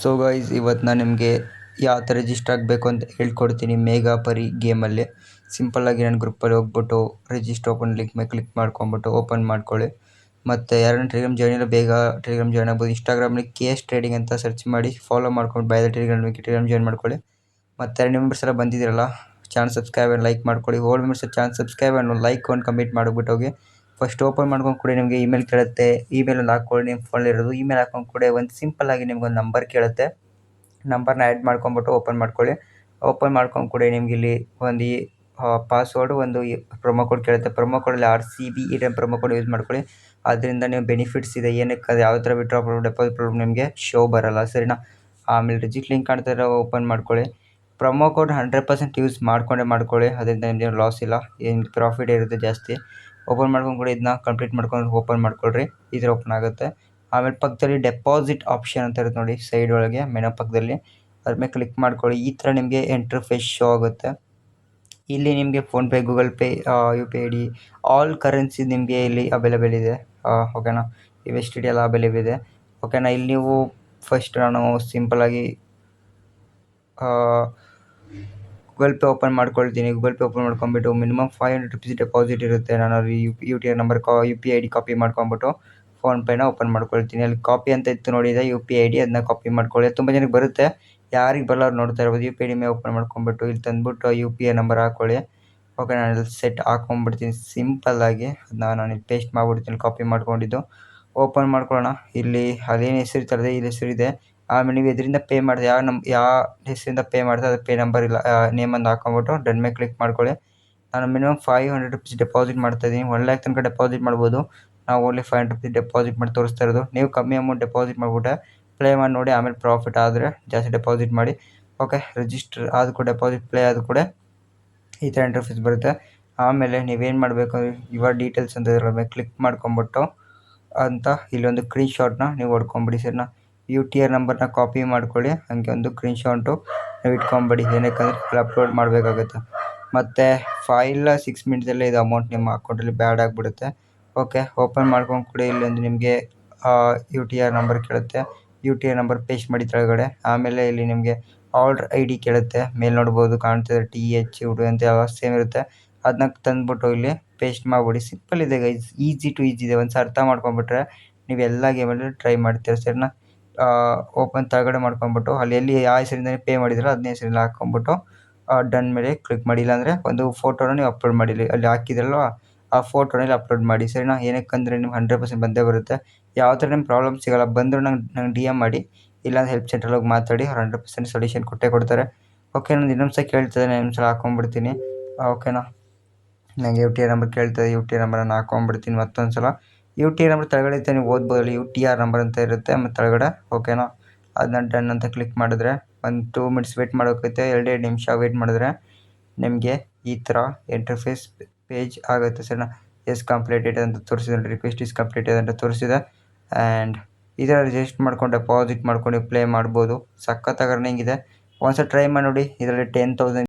So guys ಇವತ್ತು ನಾನು ನಿಮಗೆ ಯಾವ ಥರ ರಿಜಿಸ್ಟರ್ ಆಗಬೇಕು ಅಂತ ಹೇಳ್ಕೊಡ್ತೀನಿ ಮೇಗಾ ಪರಿ ಗೇಮಲ್ಲಿ ಸಿಂಪಲ್ಲಾಗಿ ನನ್ನ ಗ್ರೂಪಲ್ಲಿ ಹೋಗ್ಬಿಟ್ಟು ರಿಜಿಸ್ಟರ್ ಓಪನ್ ಲಿಂಕ್ ಮೇಲೆ ಕ್ಲಿಕ್ ಮಾಡ್ಕೊಂಬಿಟ್ಟು ಓಪನ್ ಮಾಡ್ಕೊಳ್ಳಿ. ಮತ್ತು ಯಾರನ್ನ ಟೆಲಿಗ್ರಾಮ್ ಜಾಯ್ನ್ ಇಲ್ಲ, ಬೇಗ ಟೆಲಿಗ್ರಾಮ್ ಜಾಯ್ನ್ ಆಗ್ಬೋದು. ಇನ್ಸ್ಟಾಗ್ರಾಮಲ್ಲಿ ಕೆ ಎಸ್ ಟ್ರೇಡಿಂಗ್ ಅಂತ ಸರ್ಚ್ ಮಾಡಿ ಫಾಲೋ ಮಾಡ್ಕೊಂಡು ಬೈದ ಟೆಲಿಗ್ರಾಮ್ ಟೆಲಿಗ್ರಾಮ್ ಜಾಯ್ನ್ ಮಾಡ್ಕೊಳ್ಳಿ. ಮತ್ತು ಎರಡು ಮೆಂಬರ್ಸ್ ಎಲ್ಲ ಬಂದಿದ್ದೀರಲ್ಲ ಚಾನಲ್ ಸಬ್ಸ್ಕ್ರೈಬ್ ಆ್ಯಂಡ್ ಲೈಕ್ ಮಾಡ್ಕೊಳ್ಳಿ. Old members channel subscribe and like ಒಂದು ಕಮೆಂಟ್ ಮಾಡಿಬಿಟ್ಟು ಹೋಗಿ. ಫಸ್ಟ್ ಓಪನ್ ಮಾಡ್ಕೊಂಡು ಕೂಡ ನಿಮಗೆ ಇಮೇಲ್ ಕೇಳುತ್ತೆ. ಇಮೇಲಲ್ಲಿ ಹಾಕ್ಕೊಳ್ಳಿ ನಿಮ್ಮ ಫೋನ್ ಇರೋದು. ಇಮೇಲ್ ಹಾಕೊಂಡು ಕೂಡ ಒಂದು ಸಿಂಪಲ್ ಆಗಿ ನಿಮ್ಗೆ ಒಂದು ನಂಬರ್ ಕೇಳುತ್ತೆ ನಂಬರ್ನ ಆ್ಯಡ್ ಮಾಡ್ಕೊಂಬಿಟ್ಟು ಓಪನ್ ಮಾಡ್ಕೊಳ್ಳಿ. ಓಪನ್ ಮಾಡ್ಕೊಂಡು ಕೂಡ ನಿಮ್ಗೆ ಇಲ್ಲಿ ಒಂದು ಈ ಪಾಸ್ವರ್ಡು ಒಂದು ಪ್ರೊಮೋ ಕೋಡ್ ಕೇಳುತ್ತೆ. ಪ್ರೊಮೋ ಕೋಡಲ್ಲಿ ಆರ್ ಸಿ ಬಿ ಈ ಪ್ರೊಮೋ ಕೋಡ್ ಯೂಸ್ ಮಾಡ್ಕೊಳ್ಳಿ. ಅದರಿಂದ ನೀವು ಬೆನಿಫಿಟ್ಸ್ ಇದೆ. ಏನಕ್ಕೆ ಅದು ಯಾವ ಥರ ವಿಡ್ರಾ ಪ್ರಾಬ್ಲಮ್ ಡೆಪಾಸಿಟ್ ಪ್ರಾಬ್ಲಮ್ ನಿಮಗೆ ಶೋ ಬರೋಲ್ಲ. ಸರಿನಾ? ಆಮೇಲೆ ರಿಜಿಟ್ ಲಿಂಕ್ ಕಾಣ್ತಾ ಇರೋ ಓಪನ್ ಮಾಡ್ಕೊಳ್ಳಿ. Promo code hundred percent use ಮಾಡ್ಕೊಂಡೇ ಮಾಡ್ಕೊಳ್ಳಿ. ಅದರಿಂದ ನಿಮ್ಗೆ ಲಾಸ್ ಇಲ್ಲ. ಏನು ಪ್ರಾಫಿಟ್ ಇರುತ್ತೆ ಜಾಸ್ತಿ. ಓಪನ್ ಮಾಡ್ಕೊಂಡು ಕೂಡ ಇದನ್ನ ಕಂಪ್ಲೀಟ್ ಮಾಡ್ಕೊಂಡು ಓಪನ್ ಮಾಡ್ಕೊಳ್ರಿ, ಈ ಥರ ಓಪನ್ ಆಗುತ್ತೆ. ಆಮೇಲೆ ಪಕ್ಕದಲ್ಲಿ ಡೆಪಾಸಿಟ್ ಆಪ್ಷನ್ ಅಂತ ಇರುತ್ತೆ ನೋಡಿ ಸೈಡ್ ಒಳಗೆ ಮೆನು ಪಕ್ಕದಲ್ಲಿ. ಅದ್ರ ಮೇಲೆ ಕ್ಲಿಕ್ ಮಾಡ್ಕೊಳ್ಳಿ, ಈ ಥರ ನಿಮಗೆ ಇಂಟರ್ಫೇಸ್ ಶೋ ಆಗುತ್ತೆ. ಇಲ್ಲಿ ನಿಮಗೆ PhonePe Google Pay U P I D all currency ನಿಮಗೆ ಇಲ್ಲಿ ಅವೈಲೇಬಲ್ ಇದೆ. ಓಕೆನಾ ಇವೆಸ್ಟ್ ಡಿ ಎಲ್ಲ ಅವೈಲೇಬಲ್ ಇದೆ. ಓಕೆನಾ ಇಲ್ಲಿ ನೀವು ಫಸ್ಟ್ ನಾನು ಸಿಂಪಲಾಗಿ ಗೂಗಲ್ ಪೇ ಓಪನ್ ಮಾಡ್ಕೊಳ್ತೀನಿ. Google Pay open ಮಾಡ್ಕೊಂಬಿಟ್ಟು minimum five hundred rupees deposit ಇರುತ್ತೆ. ನಾನು U U T I number ಕಾ U P I D copy ಮಾಡ್ಕೊಂಬಿಟ್ಟು ಫೋನ್ಪೇನ ಓಪನ್ ಮಾಡ್ಕೊಳ್ತೀನಿ. ಅಲ್ಲಿ ಕಾಪಿ ಅಂತ ಇತ್ತು ನೋಡಿದೆ ಯು ಪಿ ಐ ಡಿ ಅದನ್ನ ಕಾಪಿ ಮಾಡ್ಕೊಳ್ಳಿ. ತುಂಬ ಜನಕ್ಕೆ ಬರುತ್ತೆ. ಯಾರಿಗೆ ಬರಲ್ಲ ನೋಡ್ತಾ ಇರ್ಬೋದು. ಯು ಪಿ ಐ ಡಿ ಮೇ ಓಪನ್ ಮಾಡ್ಕೊಂಬಿಟ್ಟು ಇಲ್ಲಿ ತಂದುಬಿಟ್ಟು ಯು ಪಿ ಐ ನಂಬರ್ ಹಾಕ್ಕೊಳ್ಳಿ ಓಕೆ ನಾನು ಇಲ್ಲಿ ಸೆಟ್ ಹಾಕೊಂಡ್ಬಿಡ್ತೀನಿ. ಸಿಂಪಲ್ಲಾಗಿ ಅದನ್ನ ನಾನು ಇಲ್ಲಿ ಪೇಸ್ಟ್ ಮಾಡಿಬಿಡ್ತೀನಿ. ಕಾಪಿ ಮಾಡ್ಕೊಂಡಿದ್ದು. ಓಪನ್ ಮಾಡ್ಕೊಳ್ಳೋಣ. ಇಲ್ಲಿ ಅದೇನು ಹೆಸರು ತರದೆ ಇಲ್ಲಿ ಹೆಸರಿದೆ ಆಮೇಲೆ ನೀವು ಇದರಿಂದ ಪೇ ಮಾಡಿದೆ, ಯಾವ ನಮ್, ಯಾವ ಹೆಸರಿಂದ ಪೇ ಮಾಡಿದೆ, ಅದು ಪೇ ನಂಬರ್ ಇಲ್ಲ ನೇಮನ್ನು ಹಾಕೊಂಬಿಟ್ಟು ಡನ್ ಮೇಲೆ ಕ್ಲಿಕ್ ಮಾಡ್ಕೊಳ್ಳಿ. ನಾನು minimum five hundred rupees deposit ಮಾಡ್ತಾಯಿದ್ದೀನಿ ಒನ್ ಲ್ಯಾಕ್ ತನಕ ಡೆಪಾಸಿಟ್ ಮಾಡ್ಬೋದು. ನಾವು only five hundred rupees deposit ಮಾಡಿ ತೋರಿಸ್ತಾ ಇರೋದು. ನೀವು ಕಮ್ಮಿ ಅಮೌಂಟ್ ಡೆಪಾಸಿಟ್ ಮಾಡಿಬಿಟ್ಟೆ ಪ್ಲೇ ಮಾಡಿ ನೋಡಿ, ಆಮೇಲೆ ಪ್ರಾಫಿಟ್ ಆದರೆ ಜಾಸ್ತಿ ಡೆಪಾಸಿಟ್ ಮಾಡಿ. ಓಕೆ ರಿಜಿಸ್ಟರ್ ಆದ ಕೂಡ ಡೆಪಾಸಿಟ್ ಪ್ಲೇ ಆದ ಕೂಡ ಈ ಥರ ಇಂಟರ್ಫೇಸ್ ಬರುತ್ತೆ. ಆಮೇಲೆ ನೀವೇನು ಮಾಡಬೇಕು ಯುವರ್ ಡೀಟೇಲ್ಸ್ ಅಂತ ಇದ್ರ ಮೇಲೆ ಕ್ಲಿಕ್ ಮಾಡ್ಕೊಂಬಿಟ್ಟು ಅಂತ ಇಲ್ಲೊಂದು ಸ್ಕ್ರೀನ್ ಶಾಟ್ನ ನೀವು ಹೊಡ್ಕೊಂಬಿಡಿ ಸರಿನಾ ಯು ಟಿ ಆರ್ ನಂಬರ್ನ ಕಾಪಿ ಮಾಡ್ಕೊಳ್ಳಿ. ಹಾಗೆ ಒಂದು ಸ್ಕ್ರೀನ್ ಶಾಟು ನೀವು ಇಟ್ಕೊಂಬಿಡಿ. ಏನಕ್ಕಂದರೆ ಅಪ್ಲೋಡ್ ಮಾಡಬೇಕಾಗುತ್ತೆ. ಮತ್ತು ಫೈವ್ ಸಿಕ್ಸ್ ಮಿನಿಟ್ಸಲ್ಲೇ ಇದು ಅಮೌಂಟ್ ನಿಮ್ಮ ಅಕೌಂಟಲ್ಲಿ ಬ್ಯಾಡ್ ಆಗಿಬಿಡುತ್ತೆ. ಓಕೆ ಓಪನ್ ಮಾಡ್ಕೊಂಡು ಕೂಡ. ಒಂದು ನಿಮಗೆ ಯು ಟಿ ಆರ್ ನಂಬರ್ ಕೇಳುತ್ತೆ. U T R number paste ಮಾಡಿ ಕೆಳಗಡೆ. ಆಮೇಲೆ ಇಲ್ಲಿ ನಿಮಗೆ ಆರ್ಡ್ರ್ ಐ ಡಿ ಕೇಳುತ್ತೆ. ಮೇಲೆ ನೋಡ್ಬೋದು, ಕಾಣ್ತಿದೆ. ಟಿ ಎಚ್ ಉಡು ಅಂತ ಯಾವ ಸೇಮ್ ಇರುತ್ತೆ. ಅದನ್ನ ತಂದುಬಿಟ್ಟು ಇಲ್ಲಿ ಪೇಸ್ಟ್ ಮಾಡಿಬಿಡಿ. ಸಿಂಪಲ್ ಇದೆ ಗೈಸ್ ಈಸಿ ಟು ಈಸಿ ಇದೆ. ಒಂದು ಅರ್ಥ ಮಾಡ್ಕೊಂಬಿಟ್ರೆ ನೀವು ಎಲ್ಲ ಗೇಮಲ್ಲೂ ಟ್ರೈ ಮಾಡ್ತೀರ, ಸರಿನಾ? ಓಪನ್ ತೆಳಗಡೆ ಮಾಡ್ಕೊಂಬಿಟ್ಟು ಅಲ್ಲಿ ಎಲ್ಲಿ ಯಾವ ಹೆಸರಿಂದ ಪೇ ಮಾಡಿದ್ರೋ ಅದನ್ನೇ ಹೆಸರಿಂದ ಹಾಕ್ಕೊಂಬಿಟ್ಟು ಡನ್ ಮೇಲೆ ಕ್ಲಿಕ್ ಮಾಡಿ. ಇಲ್ಲಾಂದರೆ ಒಂದು ಫೋಟೋನ ನೀವು ಅಪ್ಲೋಡ್ ಮಾಡಿ. ಅಲ್ಲಿ ಹಾಕಿದ್ರಲ್ವ, ಆ ಫೋಟೋನಲ್ಲಿ ಅಪ್ಲೋಡ್ ಮಾಡಿ. ಸರಿನಾ? ಏನಕ್ಕಂದರೆ ನಿಮ್ಗೆ ಹಂಡ್ರೆಡ್ ಪರ್ಸೆಂಟ್ ಬಂದೇ ಬರುತ್ತೆ. ಯಾವ ಥರ ನಿಮ್ಮ ಪ್ರಾಬ್ಲಮ್ ಸಿಗೋಲ್ಲ, ಬಂದರೂ ನಂಗೆ ನಂಗೆ ಡಿ ಎಂ ಮಾಡಿ. ಇಲ್ಲಾಂದ್ರೆ ಹೆಲ್ಪ್ ಸೆಂಟ್ರಲ್ಲಿ ಹೋಗಿ ಮಾತಾಡಿ, ಅವ್ರು ಹಂಡ್ರೆಡ್ ಪರ್ಸೆಂಟ್ ಸೊಲ್ಯೂಷನ್ ಕೊಟ್ಟೇ ಕೊಡ್ತಾರೆ. ಓಕೆ ನಾನು ಇನ್ನೊಂದು ಸಲ ಕೇಳ್ತದೆ ಇನ್ನೊಂದು ಸಲ ಹಾಕ್ಕೊಂಬಿಡ್ತೀನಿ ಓಕೆನಾ ನನಗೆ ಯು ಟಿ ನಂಬರ್ ಕೇಳ್ತದೆ ಯು ಟಿ ಆರ್ ನಂಬರನ್ನು ಹಾಕ್ಕೊಂಬಿಡ್ತೀನಿ ಮತ್ತೊಂದು ಸಲ ಯು ಟಿ ಆರ್ ನಂಬರ್ ಕೆಳಗಡೆ ನೀವು ಓದ್ಬೋದು. ಯು ಟಿ ಆರ್ ನಂಬರ್ ಅಂತ ಇರುತ್ತೆ ಮತ್ತೆ ಕೆಳಗಡೆ ಓಕೆನಾ ಅದನ್ನ ಡನ್ ಅಂತ ಕ್ಲಿಕ್ ಮಾಡಿದ್ರೆ, ಒಂದು ಟೂ ಮಿನಿಟ್ಸ್ ವೇಟ್ ಮಾಡೋಕೈತೆ ಎರಡೆರಡು ನಿಮಿಷ ವೇಟ್ ಮಾಡಿದ್ರೆ ನಿಮಗೆ ಈ ಥರ ಇಂಟರ್ಫೇಸ್ ಪೇಜ್ ಆಗುತ್ತೆ ಸರ್ ಎಸ್ ಕಂಪ್ಲೀಟೆಡ್ ಅಂತ ತೋರಿಸಿದೆ ರಿಕ್ವೆಸ್ಟ್ ಇಸ್ ಕಂಪ್ಲೀಟೆಡ್ ಅಂತ ತೋರಿಸಿದೆ. ಆ್ಯಂಡ್ ಈ ಥರ ಮಾಡ್ಕೊಂಡು ಡೆಪಾಸಿಟ್ ಮಾಡ್ಕೊಂಡು ಪ್ಲೇ ಮಾಡ್ಬೋದು. ಸಖತ್ತಾಗಿ ರನ್ನಿಂಗ್ ಇದೆ. ಒಂದ್ಸಲ ಟ್ರೈ ಮಾಡಿ ನೋಡಿ, ಇದರಲ್ಲಿ ಟೆನ್ ತೌಸಂಡ್